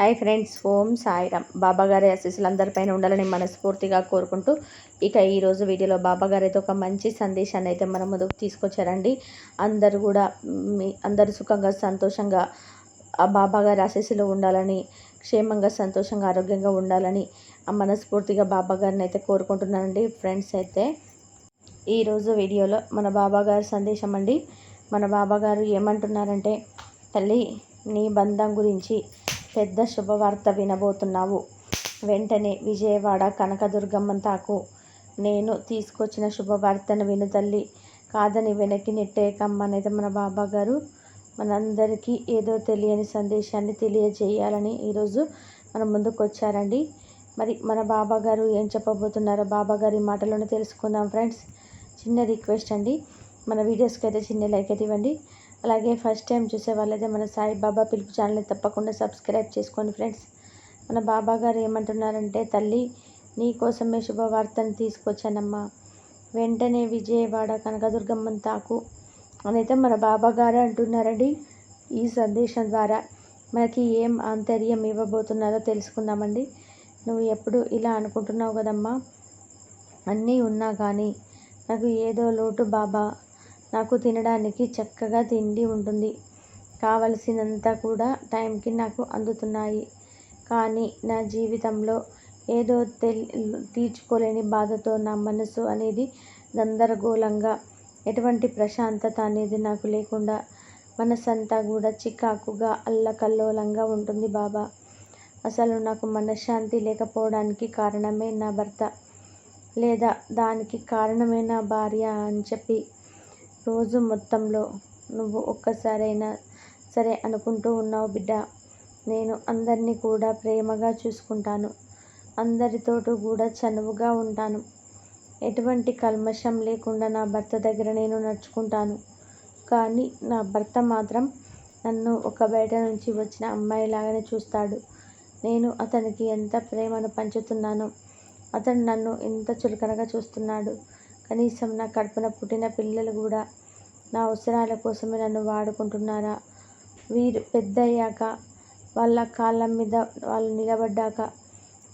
Hi friends ఓం సాయిరామ్. బాబాగారి ఆశీస్సులు అందరిపైన ఉండాలని మనస్ఫూర్తిగా కోరుకుంటూ ఇక ఈరోజు వీడియోలో బాబాగారు అయితే ఒక మంచి సందేశాన్ని అయితే మన ముందుకు తీసుకొచ్చారండి. అందరు కూడా మీ అందరు సుఖంగా సంతోషంగా ఆ బాబాగారి ఆశీస్సులు ఉండాలని క్షేమంగా సంతోషంగా ఆరోగ్యంగా ఉండాలని ఆ మనస్ఫూర్తిగా బాబాగారిని అయితే కోరుకుంటున్నానండి. ఫ్రెండ్స్ అయితే ఈరోజు వీడియోలో మన బాబాగారి సందేశం అండి. మన బాబాగారు ఏమంటున్నారంటే తల్లి నీ బంధం గురించి పెద్ద శుభవార్త వినబోతున్నావు. వెంటనే విజయవాడ కనకదుర్గమ్మ తాకు. నేను తీసుకొచ్చిన శుభవార్తను విను తల్లి. కాదని వెనక్కి నెట్టేయకమ్మనేది మన బాబా గారు మనందరికీ ఏదో తెలియని సందేశాన్ని తెలియజేయాలని ఈరోజు మన ముందుకు వచ్చారండి మరి మన బాబా గారు ఏం చెప్పబోతున్నారో బాబా గారి మాటలోనే తెలుసుకుందాం ఫ్రెండ్స్. చిన్న రిక్వెస్ట్ అండి. మన వీడియోస్కి అయితే చిన్న లైక్ అయితే ఇవ్వండి. అలాగే ఫస్ట్ టైం చూసే వాళ్ళైతే మన సాయిబాబా పిలుపు ఛానల్ని తప్పకుండా సబ్స్క్రైబ్ చేసుకోండి ఫ్రెండ్స్. మన బాబా గారు ఏమంటున్నారంటే తల్లి నీ కోసమే శుభవార్తను తీసుకొచ్చానమ్మా. వెంటనే విజయవాడ కనకదుర్గమ్మ తాకు అనైతే మన బాబా గారు అంటున్నారండి ఈ సందేశం ద్వారా. మనకి ఏం ఆంతర్యం ఇవ్వబోతున్నారో తెలుసుకుందామండి. నువ్వు ఎప్పుడు ఇలా అనుకుంటున్నావు కదమ్మా? అన్నీ ఉన్నా కానీ నాకు ఏదో లోటు బాబా నాకు తినడానికి చక్కగా తిండి ఉంటుంది. కావలసినంత కూడా టైంకి నాకు అందుతున్నాయి. కానీ నా జీవితంలో ఏదో తెలి తీర్చుకోలేని బాధతో నా మనసు అనేది గందరగోళంగా ఎటువంటి ప్రశాంతత అనేది నాకు లేకుండా మనసంతా కూడా చికాకుగా అల్లకల్లోలంగా ఉంటుంది బాబా. అసలు నాకు మనశ్శాంతి లేకపోవడానికి కారణమే నా భర్త లేదా దానికి కారణమే నా భార్య అని చెప్పి రోజు మొత్తంలో నువ్వు ఒక్కసారైనా సరే అనుకుంటూ ఉన్నావు బిడ్డ. నేను అందరినీ కూడా ప్రేమగా చూసుకుంటాను. అందరితోటూ కూడా చనువుగా ఉంటాను. ఎటువంటి కల్మషం లేకుండా నా భర్త దగ్గర నేను నడుచుకుంటాను. కానీ నా భర్త మాత్రం నన్ను ఒక బయట నుంచి వచ్చిన అమ్మాయిలాగానే చూస్తాడు. నేను అతనికి ఎంత ప్రేమను పంచుతున్నానో అతను నన్ను ఎంత చులకనగా చూస్తున్నాడు. కనీసం నా కడుపున పుట్టిన పిల్లలు కూడా నా అవసరాల కోసమే నన్ను వాడుకుంటున్నారా? వీరు పెద్దయ్యాక వాళ్ళ కాళ్ళ మీద వాళ్ళు నిలబడ్డాక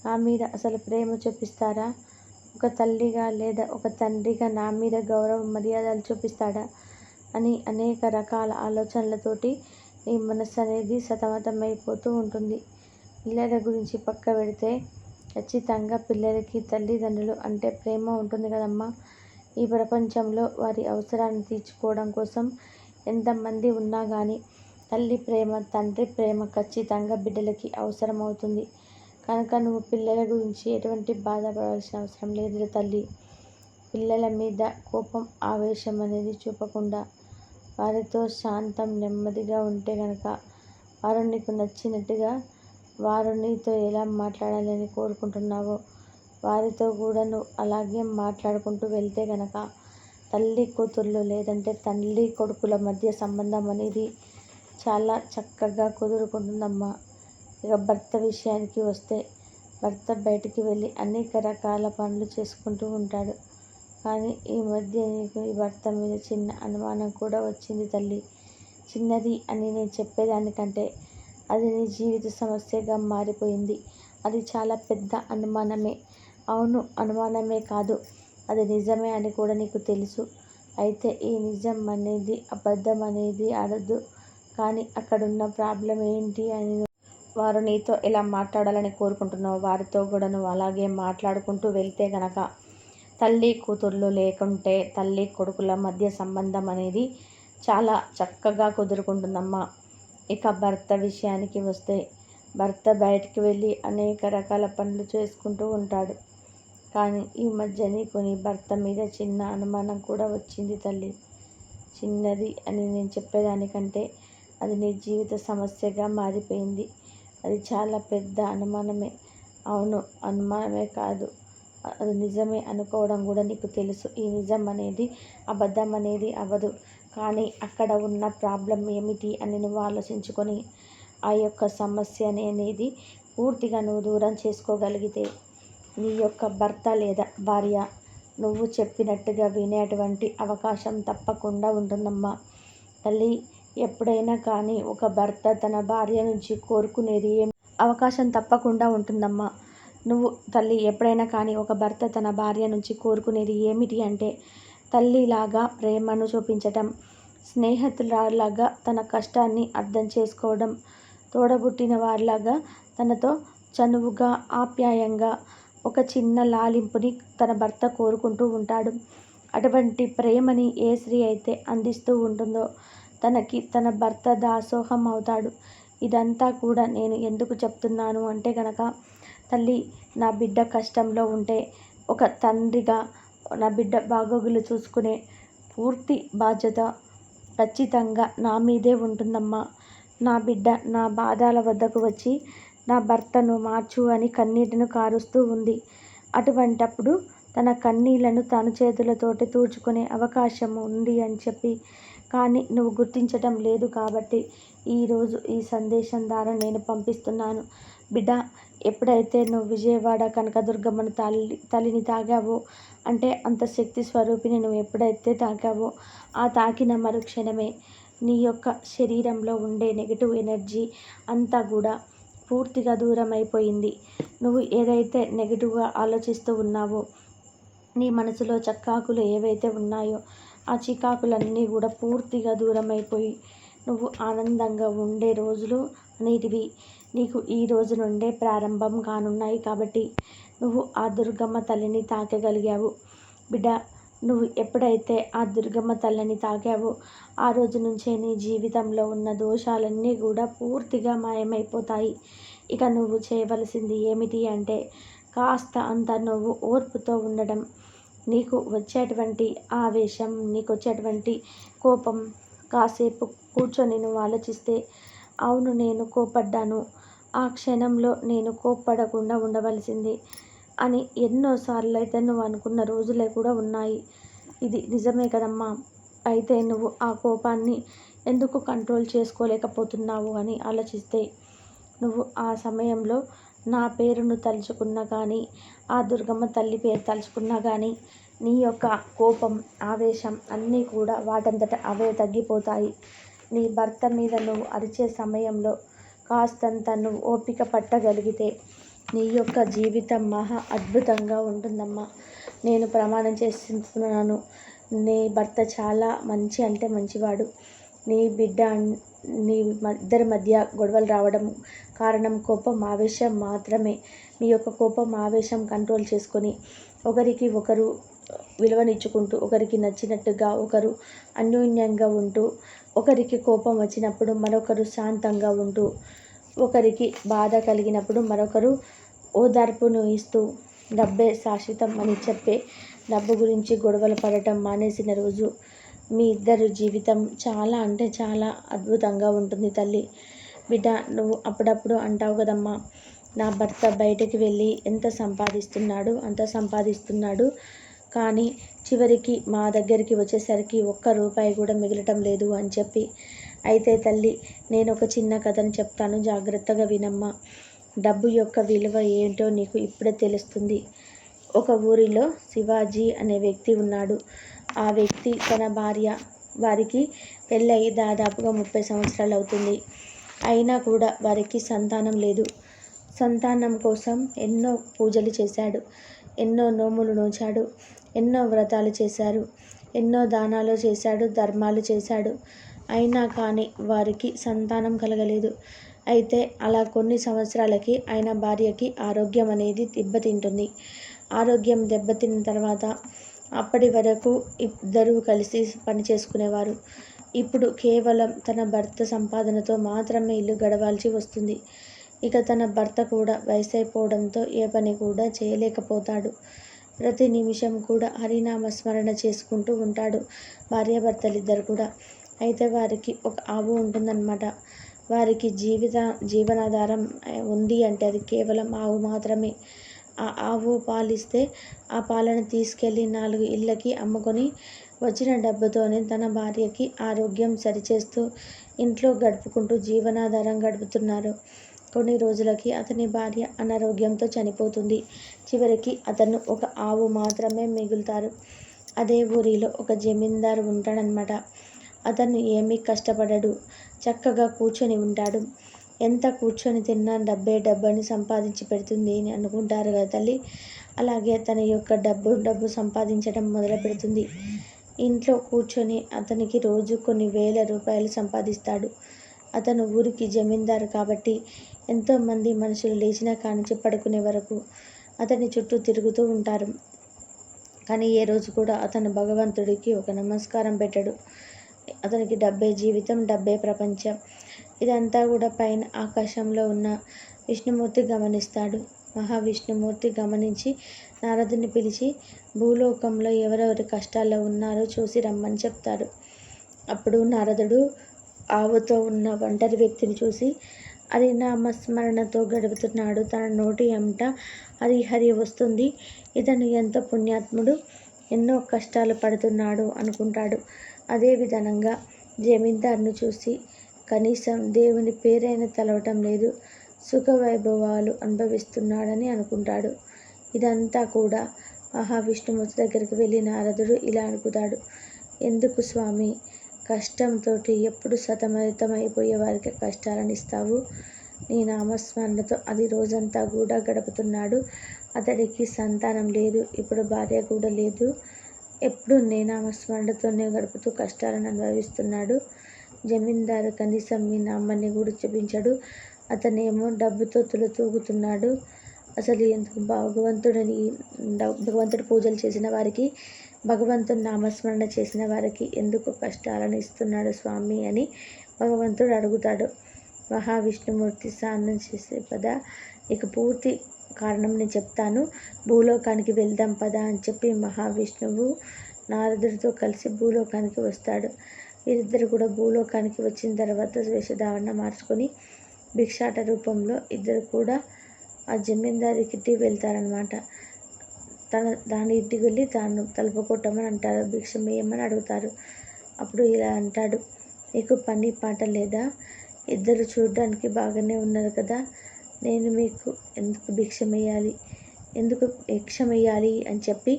నా మీద అసలు ప్రేమ చూపిస్తారా? ఒక తల్లిగా లేదా ఒక తండ్రిగా నా మీద గౌరవ మర్యాదలు చూపిస్తాడా? అని అనేక రకాల ఆలోచనలతోటి నీ మనసు అనేది సతమతమైపోతూ ఉంటుంది. పిల్లల గురించి పక్క పెడితే ఖచ్చితంగా పిల్లలకి తల్లిదండ్రులు అంటే ప్రేమ ఉంటుంది కదమ్మా. ఈ ప్రపంచంలో వారి అవసరాన్ని తీర్చుకోవడం కోసం ఎంతమంది ఉన్నా కానీ తల్లి ప్రేమ తండ్రి ప్రేమ ఖచ్చితంగా బిడ్డలకి అవసరం అవుతుంది కనుక నువ్వు పిల్లల గురించి ఎటువంటి బాధపడాల్సిన అవసరం లేదు తల్లి. పిల్లల మీద కోపం ఆవేశం అనేది చూపకుండా వారితో శాంతం నెమ్మదిగా ఉంటే కనుక వారు నీకు నచ్చినట్టుగా వారు నీతో ఎలా మాట్లాడాలని కోరుకుంటున్నావో వారితో కూడా నువ్వు అలాగే మాట్లాడుకుంటూ వెళ్తే గనక తల్లి కూతుర్లు లేదంటే తల్లి కొడుకుల మధ్య సంబంధం అనేది చాలా చక్కగా కుదురుకుంటుందమ్మా. ఇక భర్త విషయానికి వస్తే భర్త బయటికి వెళ్ళి అనేక రకాల పనులు చేసుకుంటూ ఉంటాడు. కానీ ఈ మధ్య నీకు ఈ భర్త మీద చిన్న అనుమానం కూడా వచ్చింది తల్లి. చిన్నది అని నేను చెప్పేదానికంటే అది నీ జీవిత సమస్యగా మారిపోయింది. అది చాలా పెద్ద అనుమానమే. అవును అనుమానమే కాదు. అది నిజమే అని కూడా నీకు తెలుసు. అయితే ఈ నిజం అనేది అబద్ధం అనేది అడదు కానీ అక్కడున్న ప్రాబ్లం ఏంటి అని వారు నీతో ఎలా మాట్లాడాలని కోరుకుంటున్నావు. వారితో కూడా నువ్వు అలాగే మాట్లాడుకుంటూ వెళ్తే గనక తల్లి కూతుర్లు లేకుంటే తల్లి కొడుకుల మధ్య సంబంధం అనేది చాలా చక్కగా కుదురుకుంటుందమ్మా. ఇక భర్త విషయానికి వస్తే భర్త బయటికి వెళ్ళి అనేక రకాల పనులు చేసుకుంటూ ఉంటాడు. కానీ ఈ మధ్య కొన్ని భర్త మీద చిన్న అనుమానం కూడా వచ్చింది తల్లి. చిన్నది అని నేను చెప్పేదానికంటే అది నీ జీవిత సమస్యగా మారిపోయింది. అది చాలా పెద్ద అనుమానమే. అవును అనుమానమే కాదు. అది నిజమే అనుకోవడం కూడా నీకు తెలుసు. ఈ నిజం అనేది అబద్ధం అనేది అవ్వదు. కానీ అక్కడ ఉన్న ప్రాబ్లం ఏమిటి అని నువ్వు ఆలోచించుకొని ఆ యొక్క సమస్య అనేది పూర్తిగా నువ్వు దూరం చేసుకోగలిగితే నీ యొక్క భర్త లేదా భార్య నువ్వు చెప్పినట్టుగా వినేటువంటి అవకాశం తప్పకుండా ఉంటుందమ్మా. తల్లి ఎప్పుడైనా కానీ ఒక భర్త తన భార్య నుంచి కోరుకునేది ఏం అవకాశం తప్పకుండా ఉంటుందమ్మా. నువ్వు తల్లి ఎప్పుడైనా కానీ ఒక భర్త తన భార్య నుంచి కోరుకునేది ఏమిటి అంటే తల్లిలాగా ప్రేమను చూపించటం స్నేహితురాలాగా తన కష్టాన్ని అర్థం చేసుకోవడం తోడబుట్టిన వారిలాగా తనతో చనువుగా ఆప్యాయంగా ఒక చిన్న లాలింపుని తన భర్త కోరుకుంటూ ఉంటాడు. అటువంటి ప్రేమని ఏ స్త్రీ అయితే అందిస్తూ ఉంటుందో తనకి తన భర్త దాసోహం అవుతాడు. ఇదంతా కూడా నేను ఎందుకు చెప్తున్నాను అంటే కనుక తల్లి నా బిడ్డ కష్టంలో ఉంటే ఒక తండ్రిగా నా బిడ్డ బాగోగులు చూసుకునే పూర్తి బాధ్యత ఖచ్చితంగా నా మీదే ఉంటుందమ్మా. నా బిడ్డ నా బాధాల వద్దకు వచ్చి నా భర్తను మార్చు అని కన్నీటిని కారుస్తూ ఉంది. అటువంటప్పుడు తన కన్నీళ్ళను తన చేతులతోటి తుడుచుకునే అవకాశం ఉంది అని చెప్పి కానీ నువ్వు గుర్తించటం లేదు కాబట్టి ఈరోజు ఈ సందేశం ద్వారా నేను పంపిస్తున్నాను. బిడ్డ ఎప్పుడైతే నువ్వు విజయవాడ కనకదుర్గమ్మను తల్లి తల్లిని తాగావో అంటే అంత శక్తి స్వరూపిని నువ్వు ఎప్పుడైతే తాగావో ఆ తాకిన మరుక్షణమే నీ యొక్క శరీరంలో ఉండే నెగిటివ్ ఎనర్జీ అంతా కూడా పూర్తిగా దూరం అయిపోయింది నువ్వు ఏదైతే నెగిటివ్గా ఆలోచిస్తూ ఉన్నావో నీ మనసులో చక్కాకులు ఏవైతే ఉన్నాయో ఆ చికాకులన్నీ కూడా పూర్తిగా దూరం అయిపోయి నువ్వు ఆనందంగా ఉండే రోజులు అనేటివి నీకు ఈ రోజు నుండే ప్రారంభం కానున్నాయి కాబట్టి నువ్వు ఆ దుర్గమ్మ తల్లిని తాకగలిగావు. బిడ్డ నువ్వు ఎప్పుడైతే ఆ దుర్గమ్మ తల్లిని తాకావో ఆ రోజు నుంచే నీ జీవితంలో ఉన్న దోషాలన్నీ కూడా పూర్తిగా మాయమైపోతాయి. ఇక నువ్వు చేయవలసింది ఏమిటి అంటే కాస్త అంత నువ్వు ఓర్పుతో ఉండడం. నీకు వచ్చేటువంటి ఆవేశం నీకు వచ్చేటువంటి కోపం కాసేపు కూర్చొని నువ్వు ఆలోచిస్తే అవును నేను కోపడ్డాను. ఆ క్షణంలో నేను కోప్పడకుండా ఉండవలసింది. అని ఎన్నోసార్లు అయితే నువ్వు అనుకున్న రోజులే కూడా ఉన్నాయి. ఇది నిజమే కదమ్మా. అయితే నువ్వు ఆ కోపాన్ని ఎందుకు కంట్రోల్ చేసుకోలేకపోతున్నావు అని ఆలోచిస్తే నువ్వు ఆ సమయంలో నా పేరును తలుచుకున్నా కానీ ఆ దుర్గమ్మ తల్లి పేరు తలుచుకున్నా కానీ నీ యొక్క కోపం ఆవేశం అన్నీ కూడా వాటంతట అవే తగ్గిపోతాయి. నీ భర్త మీద నువ్వు అరిచే సమయంలో కాస్తంత నువ్వు ఓపిక పట్టగలిగితే నీ యొక్క జీవితం మహా అద్భుతంగా ఉంటుందమ్మా. నేను ప్రమాణం చేస్తున్నాను. నీ భర్త చాలా మంచి అంటే మంచివాడు. నీ బిడ్డ నీ ఇద్దరి మధ్య గొడవలు రావడం కారణం కోపం ఆవేశం మాత్రమే. మీ యొక్క కోపం ఆవేశం కంట్రోల్ చేసుకొని ఒకరికి ఒకరు విలువనిచ్చుకుంటూ ఒకరికి నచ్చినట్టుగా ఒకరు అన్యోన్యంగా ఉంటూ ఒకరికి కోపం వచ్చినప్పుడు మరొకరు శాంతంగా ఉంటూ ఒకరికి బాధ కలిగినప్పుడు మరొకరు ఓదార్పును ఇస్తూ డబ్బే శాశ్వతం అని చెప్పే డబ్బు గురించి గొడవలు పడటం మానేసిన రోజు మీ ఇద్దరు జీవితం చాలా అంటే చాలా అద్భుతంగా ఉంటుంది తల్లి. బిడ్డ నువ్వు అప్పుడప్పుడు అంటావు కదమ్మా నా భర్త బయటకు వెళ్ళి ఎంత సంపాదిస్తున్నాడు అంత సంపాదిస్తున్నాడు. కానీ చివరికి మా దగ్గరికి వచ్చేసరికి ఒక్క రూపాయి కూడా మిగలటం లేదు అని చెప్పి అయితే తల్లి నేను ఒక చిన్న కథను చెప్తాను. జాగ్రత్తగా వినమ్మా. డబ్బు యొక్క విలువ ఏంటో నీకు ఇప్పుడే తెలుస్తుంది. ఒక ఊరిలో శివాజీ అనే వ్యక్తి ఉన్నాడు. ఆ వ్యక్తి తన భార్య వారికి పెళ్ళయి దాదాపుగా ముప్పై సంవత్సరాలు అవుతుంది. అయినా కూడా వారికి సంతానం లేదు. సంతానం కోసం ఎన్నో పూజలు చేశాడు. ఎన్నో నోములు నోచాడు. ఎన్నో వ్రతాలు చేశారు. ఎన్నో దానాలు చేశాడు. ధర్మాలు చేశాడు. అయినా కానీ వారికి సంతానం కలగలేదు. అయితే అలా కొన్ని సంవత్సరాలకి ఆయన భార్యకి ఆరోగ్యం అనేది దెబ్బతింటుంది. ఆరోగ్యం దెబ్బతిన్న తర్వాత అప్పటి వరకు ఇద్దరూ కలిసి పని చేసుకునేవారు. ఇప్పుడు కేవలం తన భర్త సంపాదనతో మాత్రమే ఇల్లు గడవాల్సి వస్తుంది. ఇక తన భర్త కూడా వయసైపోవడంతో ఏ పని కూడా చేయలేకపోతాడు. ప్రతి నిమిషం కూడా హరినామ స్మరణ చేసుకుంటూ ఉంటాడు భార్యాభర్తలిద్దరూ కూడా. అయితే వారికి ఒక ఆవు ఉంటుందన్నమాట. వారికి జీవిత జీవనాధారం ఉంది అంటే అది కేవలం ఆవు మాత్రమే. ఆ ఆవు పాలిస్తే ఆ పాలను తీసుకెళ్ళి నాలుగు ఇళ్ళకి అమ్ముకొని వచ్చిన డబ్బుతోనే తన భార్యకి ఆరోగ్యం సరిచేస్తూ ఇంట్లో గడుపుకుంటూ జీవనాధారం గడుపుతున్నారు. కొన్ని రోజులకి అతని భార్య అనారోగ్యంతో చనిపోతుంది. చివరికి అతను ఒక ఆవు మాత్రమే మిగులుతారు. అదే ఊరిలో ఒక జమీందారు ఉంటాడనమాట అతను ఏమీ కష్టపడడు. చక్కగా కూర్చొని ఉంటాడు. ఎంత కూర్చొని తిన్నా డబ్బే డబ్బని సంపాదించి పెడుతుంది అని అనుకుంటారు కదా తల్లి? అలాగే తన యొక్క డబ్బు డబ్బు సంపాదించడం మొదలు పెడుతుంది. ఇంట్లో కూర్చొని అతనికి రోజు కొన్ని వేల రూపాయలు సంపాదిస్తాడు. అతను ఊరికి జమీందారు కాబట్టి ఎంతోమంది మనుషులు లేచిన కానించి పడుకునే వరకు అతని చుట్టూ తిరుగుతూ ఉంటారు. కానీ ఏ రోజు కూడా అతను భగవంతుడికి ఒక నమస్కారం పెట్టడు. అతనికి డబ్బే జీవితం డబ్బే ప్రపంచం. ఇదంతా కూడా పైన ఆకాశంలో ఉన్న విష్ణుమూర్తి గమనిస్తాడు. మహావిష్ణుమూర్తి గమనించి నారదుని పిలిచి భూలోకంలో ఎవరెవరి కష్టాల్లో ఉన్నారో చూసి రమ్మని చెప్తారు అప్పుడు నారదుడు ఆవుతో ఉన్న ఒంటరి వ్యక్తిని చూసి అది నామస్మరణతో గడుపుతున్నాడు. తన నోటి ఎంట హరి హరి వస్తుంది. ఇతను ఎంతో పుణ్యాత్ముడు ఎన్నో కష్టాలు పడుతున్నాడు అనుకుంటాడు. అదే విధంగా జమీందార్ను చూసి కనీసం దేవుని పేరైన తలవటం లేదు. సుఖవైభవాలు అనుభవిస్తున్నాడని అనుకుంటాడు. ఇదంతా కూడా మహావిష్ణుమూర్తి దగ్గరికి వెళ్ళి నారదుడు ఇలా అనుకుతాడు. ఎందుకు స్వామి? కష్టంతో ఎప్పుడు సతమతమైపోయే వారికి కష్టాలను ఇస్తావు నీ నామస్మరణతో అది రోజంతా కూడా గడుపుతున్నాడు. అతడికి సంతానం లేదు ఇప్పుడు భార్య కూడా లేదు. ఎప్పుడు నేనామస్మరణతోనే గడుపుతూ కష్టాలను అనుభవిస్తున్నాడు. జమీందారు కనీసం మీ నామ్మని కూడా చూపించాడు అతనేమో డబ్బుతో తులతూగుతున్నాడు అసలు ఎందుకు భగవంతుడిని భగవంతుడి పూజలు చేసిన వారికి భగవంతుని నామస్మరణ చేసిన వారికి ఎందుకు కష్టాలను ఇస్తున్నాడు స్వామి అని భగవంతుడు అడుగుతాడు. మహావిష్ణుమూర్తి స్నానం చేసే పద ఇక పూర్తి కారణం నేను చెప్తాను. భూలోకానికి వెళ్దాం పద అని చెప్పి మహావిష్ణువు నారదుడితో కలిసి భూలోకానికి వస్తాడు. వీరిద్దరు కూడా భూలోకానికి వచ్చిన తర్వాత వేషధారణ మార్చుకొని భిక్షాట రూపంలో ఇద్దరు కూడా ఆ జమీందారి ఇంటి వెళ్తారనమాట తన దాని ఇంటికి వెళ్ళి తాను తలుపు కొట్టమని అంటారు భిక్ష వేయమని అడుగుతారు. అప్పుడు ఇలా అంటాడు నీకు పని పాట లేదా? ఇద్దరు చూడడానికి బాగానే ఉన్నారు కదా. నేను మీకు ఎందుకు భిక్ష వేయాలి ఎందుకు భిక్ష వేయాలి అని చెప్పి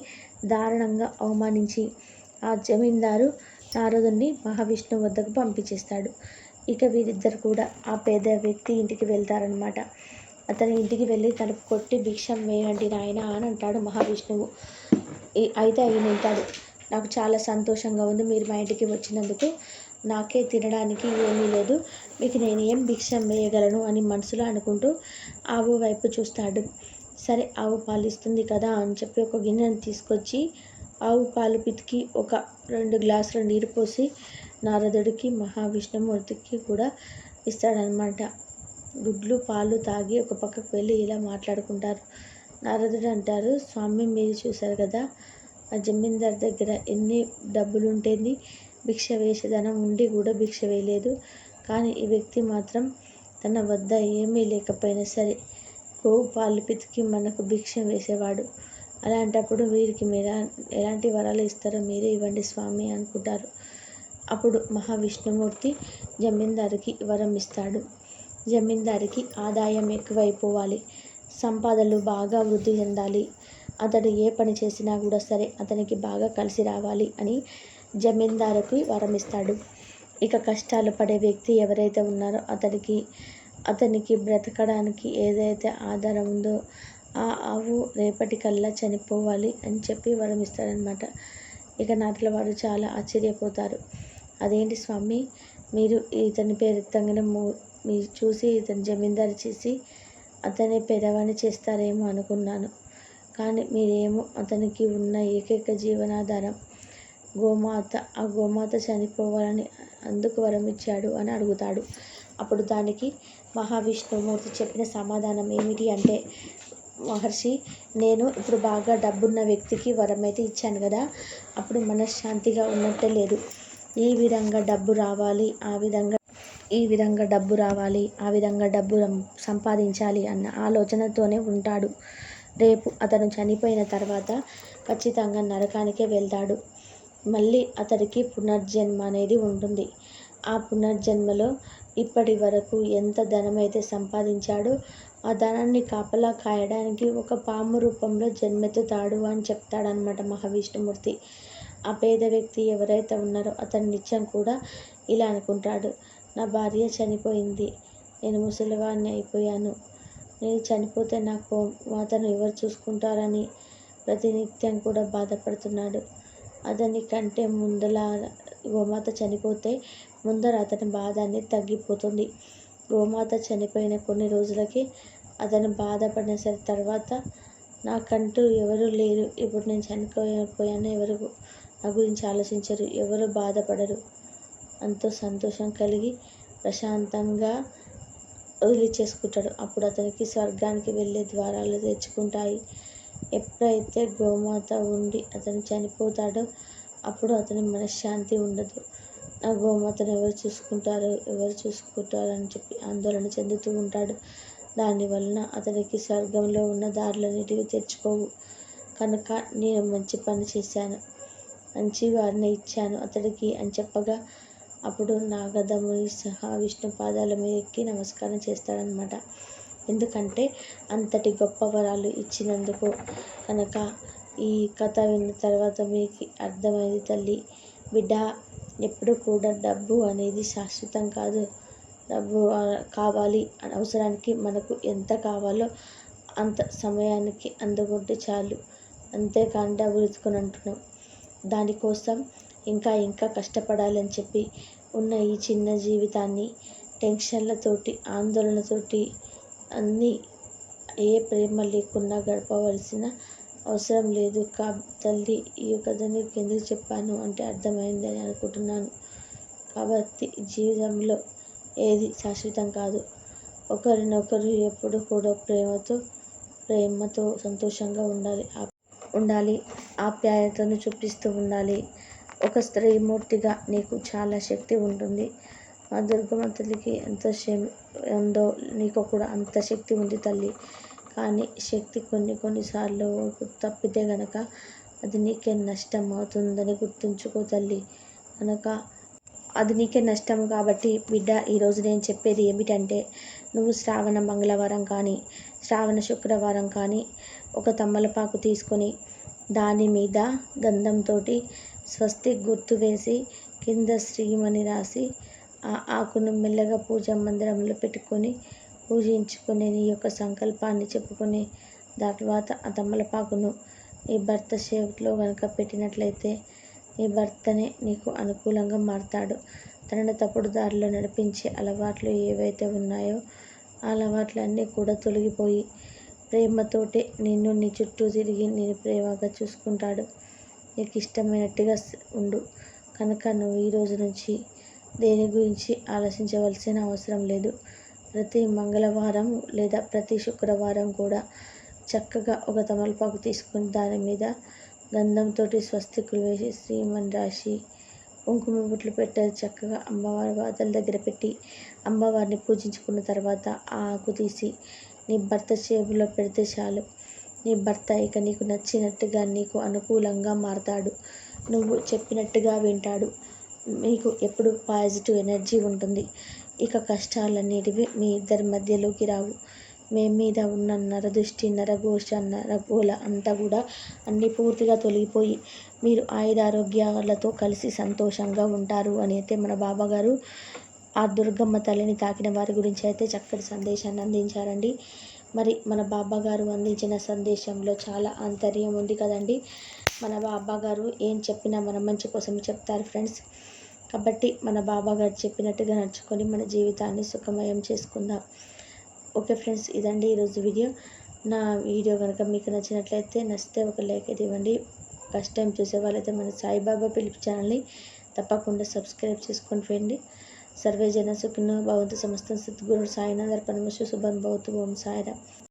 దారుణంగా అవమానించి ఆ జమీందారు నారదుని మహావిష్ణువు వద్దకు పంపించేస్తాడు. ఇక వీరిద్దరు కూడా ఆ పేద వ్యక్తి ఇంటికి వెళ్తారనమాట అతని ఇంటికి వెళ్ళి తలుపు కొట్టి భిక్షం వేయండి నాయన అని అంటాడు మహావిష్ణువు. అయితే ఆయన వింటాడు. నాకు చాలా సంతోషంగా ఉంది. మీరు మా ఇంటికి వచ్చినందుకు నాకే తినడానికి ఏమీ లేదు. మీకు నేను ఏం భిక్షం వేయగలను అని మనసులో అనుకుంటూ ఆవు వైపు చూస్తాడు. సరే ఆవు పాలు ఇస్తుంది కదా అని చెప్పి ఒక గిన్నెను తీసుకొచ్చి ఆవు పాలు పితికి ఒక రెండు గ్లాసుల నీరు పోసి నారదుడికి మహావిష్ణుమూర్తికి కూడా ఇస్తాడనమాట గుడ్లు పాలు తాగి ఒక పక్కకు వెళ్ళి ఇలా మాట్లాడుకుంటారు. నారదుడు అంటారు స్వామి మీరు చూశారు కదా ఆ జమీందార్ దగ్గర ఎన్ని డబ్బులు ఉంటుంది భిక్ష వేషధనం ఉండి కూడా భిక్ష వేయలేదు. కానీ ఈ వ్యక్తి మాత్రం తన వద్ద ఏమీ లేకపోయినా సరే కో పాలు పితికి మనకు భిక్ష వేసేవాడు. అలాంటప్పుడు వీరికి మీరా ఎలాంటి వరాలు ఇస్తారో మీరే ఇవ్వండి స్వామి అనుకుంటారు. అప్పుడు మహావిష్ణుమూర్తి జమీందారికి వరం ఇస్తాడు. జమీందారికి ఆదాయం ఎక్కువైపోవాలి. సంపాదనలు బాగా వృద్ధి చెందాలి. అతడు ఏ పని చేసినా కూడా సరే అతనికి బాగా కలిసి రావాలి అని జమీందారుకి వరం ఇస్తాడు ఇక కష్టాలు పడే వ్యక్తి ఎవరైతే ఉన్నారో అతనికి అతనికి బ్రతకడానికి ఏదైతే ఆధారం ఉందో ఆ ఆవు రేపటికల్లా చనిపోవాలి అని చెప్పి వరం ఇస్తాడనమాట ఇక నాటిల వారు చాలా ఆశ్చర్యపోతారు. అదేంటి స్వామి మీరు ఇతని పేరు ఎత్తంగానే మీరు చూసి ఇతను జమీందారు చేసి అతనే పెదవాణి చేస్తారేమో అనుకున్నాను. కానీ మీరేమో అతనికి ఉన్న ఏకైక జీవనాధారం గోమాత ఆ గోమాత చనిపోవాలని అందుకు వరం ఇచ్చాడు అని అడుగుతాడు. అప్పుడు దానికి మహావిష్ణుమూర్తి చెప్పిన సమాధానం ఏమిటి అంటే మహర్షి నేను ఇప్పుడు బాగా డబ్బున్న వ్యక్తికి వరం అయితే ఇచ్చాను కదా అప్పుడు మనశ్శాంతిగా ఉన్నట్టే లేదు. ఈ విధంగా డబ్బు రావాలి ఆ విధంగా ఈ విధంగా డబ్బు రావాలి ఆ విధంగా డబ్బు సంపాదించాలి అన్న ఆలోచనతోనే ఉంటాడు. రేపు అతను చనిపోయిన తర్వాత ఖచ్చితంగా నరకానికే వెళ్తాడు. మళ్ళీ అతడికి పునర్జన్మ అనేది ఉంటుంది. ఆ పునర్జన్మలో ఇప్పటి వరకు ఎంత ధనమైతే సంపాదించాడో ఆ ధనాన్ని కాపలా కాయడానికి ఒక పాము రూపంలో జన్మెత్తుతాడు అని చెప్తాడనమాట మహావిష్ణుమూర్తి. ఆ పేద వ్యక్తి ఎవరైతే ఉన్నారో అతని నిత్యం కూడా ఇలా అనుకుంటాడు. నా భార్య చనిపోయింది. నేను ముసలివాడిని అయిపోయాను. నేను చనిపోతే నాకు అతను ఎవరు చూసుకుంటారని ప్రతినిత్యం కూడా బాధపడుతున్నాడు. అతని కంటే ముందల గోమాత చనిపోతే ముందర అతని బాధ అనేది తగ్గిపోతుంది. గోమాత చనిపోయిన కొన్ని రోజులకి అతను బాధపడిన సరే తర్వాత నాకంటూ ఎవరు లేరు. ఇప్పుడు నేను చనిపోయిపోయాను ఎవరు నా గురించి ఆలోచించరు ఎవరు బాధపడరు. ఎంతో సంతోషం కలిగి ప్రశాంతంగా వదిలిచేసుకుంటాడు. అప్పుడు అతనికి స్వర్గానికి వెళ్ళే ద్వారాలు తెచ్చుకుంటాయి. ఎప్పుడైతే గోమాత ఉండి అతను చనిపోతాడో అప్పుడు అతని మనశ్శాంతి ఉండదు. ఆ గోమాతను ఎవరు చూసుకుంటారు? ఎవరు చూసుకుంటారు అని చెప్పి ఆందోళన చెందుతూ ఉంటాడు. దానివలన అతనికి స్వర్గంలో ఉన్న దారులన్నిటివి తెచ్చుకోవు కనుక నేను మంచి పని చేశాను. మంచి వారిని ఇచ్చాను అతడికి అని చెప్పగా అప్పుడు నాగదముని సహా విష్ణు పాదాల మీద ఎక్కి నమస్కారం చేస్తాడనమాట ఎందుకంటే అంతటి గొప్ప వరాలు ఇచ్చినందుకు కనుక ఈ కథ విన్న తర్వాత మీకు అర్థమైంది తల్లి. బిడ్డ ఎప్పుడు కూడా డబ్బు అనేది శాశ్వతం కాదు. డబ్బు కావాలి అవసరానికి మనకు ఎంత కావాలో అంత సమయానికి అందుకుంటే చాలు. అంతేకాని డబ్బులు ఎత్తుకొని అంటున్నాం. దానికోసం ఇంకా ఇంకా కష్టపడాలని చెప్పి ఉన్న ఈ చిన్న జీవితాన్ని టెన్షన్లతోటి ఆందోళనతోటి అన్నీ ఏ ప్రేమ లేకుండా గడపవలసిన అవసరం లేదు. కా తల్లి ఈ కథ నీకు ఎందుకు చెప్పాను అంటే అర్థమైందని అనుకుంటున్నాను. కాబట్టి జీవితంలో ఏది శాశ్వతం కాదు. ఒకరినొకరు ఎప్పుడు కూడా ప్రేమతో ప్రేమతో సంతోషంగా ఉండాలి. ఉండాలి. ఆప్యాయతను చూపిస్తూ ఉండాలి. ఒక స్త్రీమూర్తిగా నీకు చాలా శక్తి ఉంటుంది. మా దుర్గమ్మ తల్లికి ఎంత ఉందో నీకు కూడా అంత శక్తి ఉంది తల్లి. కానీ శక్తి కొన్ని కొన్నిసార్లు తప్పితే గనక అది నీకే నష్టం అవుతుందని గుర్తుంచుకో తల్లి. కనుక అది నీకే నష్టం కాబట్టి బిడ్డ ఈరోజు నేను చెప్పేది ఏమిటంటే నువ్వు శ్రావణ మంగళవారం కానీ శ్రావణ శుక్రవారం కానీ ఒక తమ్మలపాకు తీసుకొని దాని మీద గంధంతో స్వస్తి గుర్తు వేసి కింద శ్రీమని రాసి ఆ ఆకును మెల్లగా పూజా మందిరంలో పెట్టుకొని పూజించుకునే నీ యొక్క సంకల్పాన్ని చెప్పుకొని తర్వాత ఆ తమలపాకును నీ భర్త చేతిలో కనుక పెట్టినట్లయితే నీ భర్తనే నీకు అనుకూలంగా మారతాడు. తనను తప్పుడు దారిలో నడిపించే అలవాట్లు ఏవైతే ఉన్నాయో ఆ అలవాట్లన్నీ కూడా తొలగిపోయి ప్రేమతోటే నిన్ను నీ చుట్టూ తిరిగి నేను ప్రేమగా చూసుకుంటాడు. నీకు ఇష్టమైనట్టుగా ఉండు. కనుక నువ్వు ఈ రోజు నుంచి దేని గురించి ఆలోచించవలసిన అవసరం లేదు. ప్రతి మంగళవారం లేదా ప్రతి శుక్రవారం కూడా చక్కగా ఒక తమలపాకు తీసుకుని దాని మీద గంధంతో స్వస్తికులు వేసి శ్రీమని రాసి కుంకుమ బుట్లు పెట్టారు చక్కగా అమ్మవారి వాదల దగ్గర పెట్టి అమ్మవారిని పూజించుకున్న తర్వాత ఆ ఆకు తీసి నీ భర్త చేబులో పెడితే చాలు. నీ భర్త ఇక నీకు నచ్చినట్టుగా నీకు అనుకూలంగా మారతాడు. నువ్వు చెప్పినట్టుగా వింటాడు. మీకు ఎప్పుడు పాజిటివ్ ఎనర్జీ ఉంటుంది. ఇక కష్టాలన్నిటివి మీ ఇద్దరి మధ్యలోకి రావు. మీ మీద ఉన్న నరదృష్టి నరఘోష నరగోళ అంతా కూడా అన్నీ పూర్తిగా తొలగిపోయి మీరు ఆయుధారోగ్యాలతో కలిసి సంతోషంగా ఉంటారు అని అయితే మన బాబాగారు ఆ దుర్గమ్మ తల్లిని తాకిన వారి గురించి అయితే చక్కటి సందేశాన్ని అందించారండి. మరి మన బాబాగారు అందించిన సందేశంలో చాలా ఆంతర్యం ఉంది కదండి. మన బాబాగారు ఏం చెప్పినా మన మంచి కోసం చెప్తారు ఫ్రెండ్స్. కాబట్టి మన బాబా గారు చెప్పినట్టుగా నడుచుకొని మన జీవితాన్ని సుఖమయం చేసుకుందాం. ఓకే ఫ్రెండ్స్ ఇదండి ఈరోజు వీడియో. నా వీడియో కనుక మీకు నచ్చినట్లయితే నచ్చితే ఒక లైక్ అయితే ఇవ్వండి. ఫస్ట్ టైం చూసే వాళ్ళైతే మన సాయిబాబా పిలుపు ఛానల్ని తప్పకుండా సబ్స్క్రైబ్ చేసుకొని ఫ్రెండ్ సర్వే జన సుఖినో భవంతు సమస్త సద్గురు సాయినాథర్ పరమశు శుభం భవతు ఓం సాయిరా